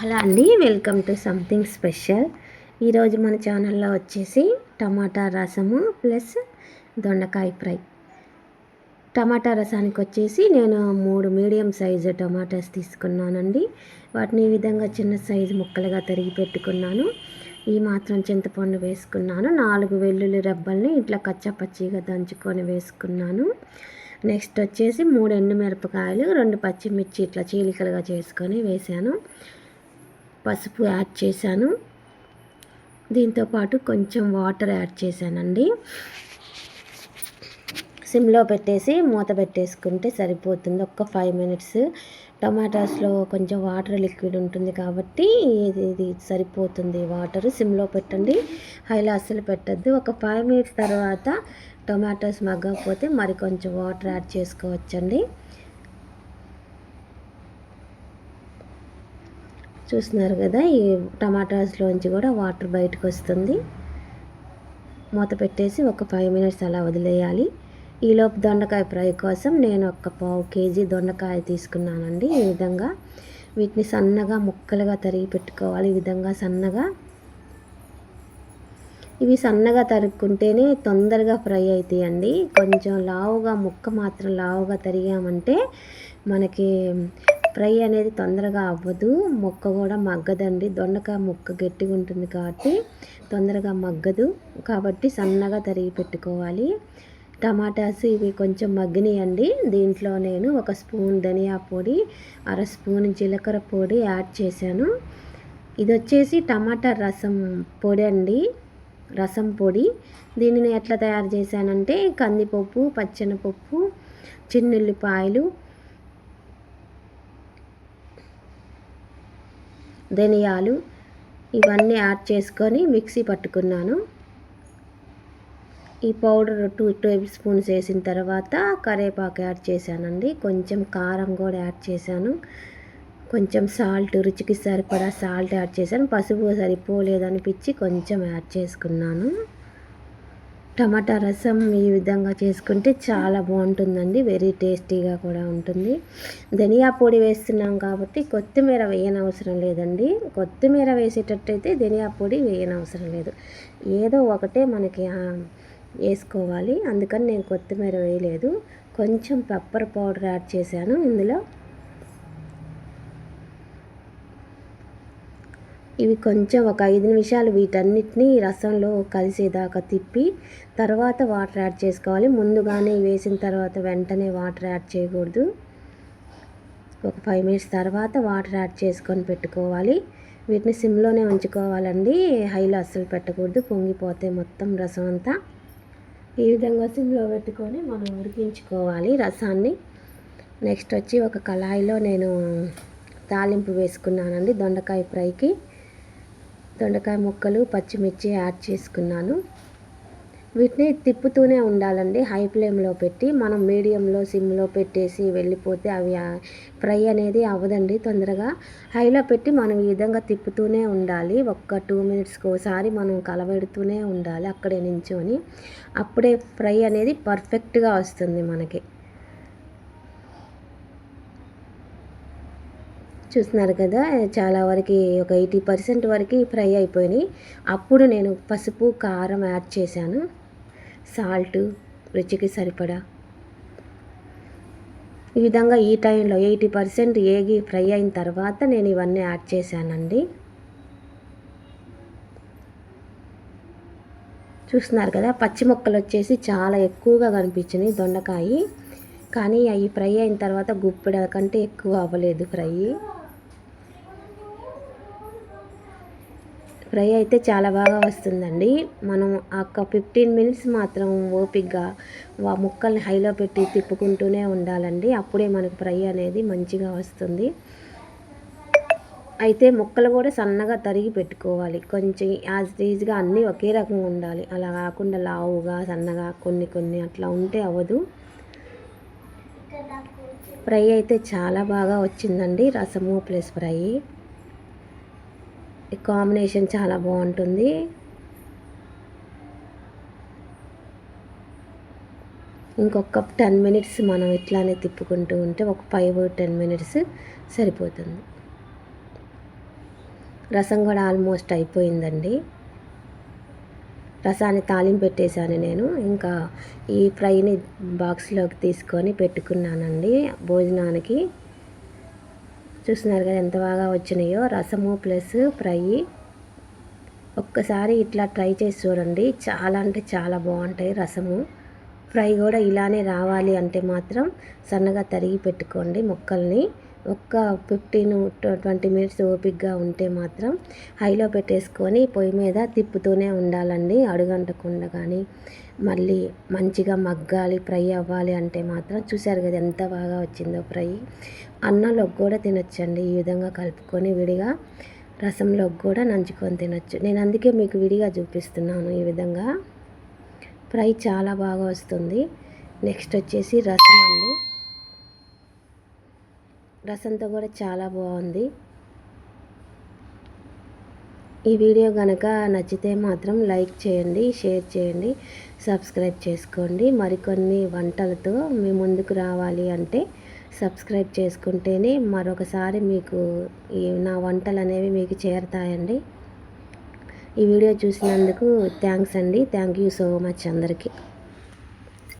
Hello అండి welcome to something special. ఈరోజు మన ఛానల్లో వచ్చేసి టమాటా రసము ప్లస్ దొండకాయ ఫ్రై. టమాటా రసానికి వచ్చేసి నేను మూడు మీడియం సైజు టమాటాస్ తీసుకున్నానండి. వాటిని ఈ విధంగా చిన్న సైజు ముక్కలుగా తరిగి పెట్టుకున్నాను. ఈ మాత్రం చింతపండు వేసుకున్నాను. నాలుగు వెల్లుల్లి రెబ్బల్ని ఇట్లా కచ్చపచ్చిగా దంచుకొని వేసుకున్నాను. నెక్స్ట్ వచ్చేసి మూడు ఎండుమిరపకాయలు రెండు పచ్చిమిర్చి ఇట్లా చీలికలుగా చేసుకొని వేసాను పసుపు యాడ్ చేశాను. దీంతోపాటు కొంచెం వాటర్ యాడ్ చేశానండి. సిమ్లో పెట్టేసి మూత పెట్టేసుకుంటే సరిపోతుంది. ఒక్క ఫైవ్ మినిట్స్. టమాటాస్లో కొంచెం వాటర్ లిక్విడ్ ఉంటుంది కాబట్టి ఇది ఇది సరిపోతుంది వాటర్. సిమ్లో పెట్టండి. హైలో అస్సలు పెట్టద్దు. ఒక ఫైవ్ మినిట్స్ తర్వాత టొమాటోస్ మగ్గకపోతే మరి కొంచెం వాటర్ యాడ్ చేసుకోవచ్చండి. చూస్తున్నారు కదా ఈ టమాటాస్లోంచి కూడా వాటర్ బయటకు వస్తుంది మూత పెట్టేసి ఒక ఫైవ్ మినిట్స్ అలా వదిలేయాలి. ఈలోపు దొండకాయ ఫ్రై కోసం నేను ఒక పావు కేజీ దొండకాయ తీసుకున్నానండి. ఈ విధంగా వీటిని సన్నగా ముక్కలుగా తరిగి పెట్టుకోవాలి. ఈ విధంగా సన్నగా. ఇవి సన్నగా తరుక్కుంటేనే తొందరగా ఫ్రై అవుతాయండి కొంచెం లావుగా ముక్క మాత్రం లావుగా తరిగామంటే మనకి ఫ్రై అనేది తొందరగా అవ్వదు. ముక్క కూడా మగ్గదండి. దొండకాయ ముక్క గట్టిగా ఉంటుంది కాబట్టి తొందరగా మగ్గదు. కాబట్టి సన్నగా తరిగి పెట్టుకోవాలి. టమాటాస్ ఇవి కొంచెం మగ్గినాయండి. దీంట్లో నేను ఒక స్పూన్ ధనియా పొడి అర స్పూన్ జీలకర్ర పొడి యాడ్ చేశాను. ఇది వచ్చేసి టమాటా రసం పొడి అండి. రసం పొడి. దీనిని ఎట్లా తయారు చేశానంటే కందిపప్పు పచ్చెనపప్పు చిన్నుల్లిపాయలు ధనియాలు ఇవన్నీ యాడ్ చేసుకొని మిక్సీ పట్టుకున్నాను. ఈ పౌడర్ టూ టేబుల్ స్పూన్స్ వేసిన తర్వాత కరివేపాకు యాడ్ చేశానండి. కొంచెం కారం కూడా యాడ్ చేశాను. కొంచెం సాల్ట్ రుచికి సరిపడా సాల్ట్ యాడ్ చేశాను. పసుపు సరిపోలేదనిపించి కొంచెం యాడ్ చేసుకున్నాను. టమాటా రసం ఈ విధంగా చేసుకుంటే చాలా బాగుంటుందండి. వెరీ టేస్టీగా కూడా ఉంటుంది. ధనియా పొడి వేస్తున్నాం కాబట్టి కొత్తిమీర వేయనవసరం లేదండి. కొత్తిమీర వేసేటట్టయితే ధనియా పొడి వేయనవసరం లేదు. ఏదో ఒకటే మనకి వేసుకోవాలి. అందుకని నేను కొత్తిమీర వేయలేదు. కొంచెం పెప్పర్ పౌడర్ యాడ్ చేశాను. ఇందులో ఇవి కొంచెం ఒక ఐదు నిమిషాలు వీటన్నిటిని రసంలో కలిసేదాకా తిప్పి తర్వాత వాటర్ యాడ్ చేసుకోవాలి. ముందుగానే వేసిన తర్వాత వెంటనే వాటర్ యాడ్ చేయకూడదు. ఒక ఫైవ్ మినిట్స్ తర్వాత వాటర్ యాడ్ చేసుకొని పెట్టుకోవాలి. వీటిని సిమ్లోనే ఉంచుకోవాలండి. హైలో అస్సలు పెట్టకూడదు. పొంగిపోతే మొత్తం రసం అంతా ఈ విధంగా సిమ్లో పెట్టుకొని మనం ఉడికించుకోవాలి రసాన్ని. నెక్స్ట్ వచ్చి ఒక కళాయిలో నేను తాలింపు వేసుకున్నానండి దొండకాయ ఫ్రైకి. దొండకాయ ముక్కలు పచ్చిమిర్చి యాడ్ చేసుకున్నాను. వీటిని తిప్పుతూనే ఉండాలండి. హై ఫ్లేమ్లో పెట్టి మనం మీడియంలో సిమ్లో పెట్టేసి వెళ్ళిపోతే అవి ఫ్రై అనేది అవ్వదండి తొందరగా. హైలో పెట్టి మనం ఈ విధంగా తిప్పుతూనే ఉండాలి. ఒక్క టూ మినిట్స్కి ఒకసారి మనం కలబెడుతూనే ఉండాలి అక్కడే నించొని. అప్పుడే ఫ్రై అనేది పర్ఫెక్ట్గా వస్తుంది మనకి. చూస్తున్నారు కదా చాలా వరకు ఒక ఎయిటీ పర్సెంట్ వరకు ఫ్రై అయిపోయినాయి. అప్పుడు నేను పసుపు కారం యాడ్ చేశాను. సాల్ట్ రుచికి సరిపడా. ఈ విధంగా ఈ టైంలో ఎయిటీ పర్సెంట్ ఏగి ఫ్రై అయిన తర్వాత నేను ఇవన్నీ యాడ్ చేశానండి. చూస్తున్నారు కదా పచ్చి మొక్కలు వచ్చేసి చాలా ఎక్కువగా కనిపించినాయి దొండకాయ. కానీ అవి ఫ్రై అయిన తర్వాత గుప్పెడ కంటే ఎక్కువ అవ్వలేదు ఫ్రై. ఫ్రై అయితే చాలా బాగా వస్తుందండి. మనం ఒక ఫిఫ్టీన్ మినిట్స్ మాత్రం ఓపిక్గా ఆ ముక్కల్ని హైలో పెట్టి తిప్పుకుంటూనే ఉండాలండి. అప్పుడే మనకు ఫ్రై అనేది మంచిగా వస్తుంది. అయితే ముక్కలు కూడా సన్నగా తరిగి పెట్టుకోవాలి. కొంచెం యాజ్ ఈజ్గా అన్నీ ఒకే రకంగా ఉండాలి. అలా కాకుండా లావుగా సన్నగా కొన్ని కొన్ని అట్లా ఉంటే అవ్వదు. ఫ్రై అయితే చాలా బాగా వచ్చిందండి. రసము ప్లస్ ఫ్రై. ఈ కాంబినేషన్ చాలా బాగుంటుంది. ఇంకొక టెన్ మినిట్స్ మనం ఇట్లానే తిప్పుకుంటూ ఉంటే ఒక ఫైవ్ టెన్ మినిట్స్ సరిపోతుంది. రసం కూడా ఆల్మోస్ట్ అయిపోయిందండి. రసాన్ని తాలింపు పెట్టేశాను నేను. ఇంకా ఈ ఫ్రైని బాక్స్లోకి తీసుకొని పెట్టుకున్నానండి భోజనానికి. చూస్తున్నారు కదా ఎంత బాగా వచ్చినాయో. రసము ప్లస్ ఫ్రై. ఒక్కసారి ఇట్లా ట్రై చేసి చూడండి. చాలా అంటే చాలా బాగుంటాయి రసము. ఫ్రై కూడా ఇలానే రావాలి అంటే మాత్రం సన్నగా తరిగి పెట్టుకోండి ముక్కల్ని. ఒక్క ఫిఫ్టీన్ ట్వంటీ మినిట్స్ ఓపిక్గా ఉంటే మాత్రం హైలో పెట్టేసుకొని పొయ్యి మీద తిప్పుతూనే ఉండాలండి. అడుగంటకుండా కానీ మళ్ళీ మంచిగా మగ్గాలి ఫ్రై అవ్వాలి అంటే మాత్రం చూసారు కదా ఎంత బాగా వచ్చిందో ఫ్రై. అన్నంలోకి కూడా తినొచ్చండి. ఈ విధంగా కలుపుకొని విడిగా రసంలోకి కూడా నంచుకొని తినొచ్చు. నేను అందుకే మీకు విడిగా చూపిస్తున్నాను ఈ విధంగా. ఫ్రై చాలా బాగా వస్తుంది. నెక్స్ట్ వచ్చేసి రసం అండి. రసంతో కూడా చాలా బాగుంది. ఈ వీడియో కనుక నచ్చితే మాత్రం లైక్ చేయండి షేర్ చేయండి సబ్స్క్రైబ్ చేసుకోండి. మరికొన్ని వంటలతో మీ ముందుకు రావాలి అంటే సబ్స్క్రైబ్ చేసుకుంటేనే మరొకసారి మీకు ఈ నా వంటలు అనేవి మీకు చేరతాయండి. ఈ వీడియో చూసినందుకు థ్యాంక్స్ అండి. థ్యాంక్ యూ సో మచ్ అందరికీ.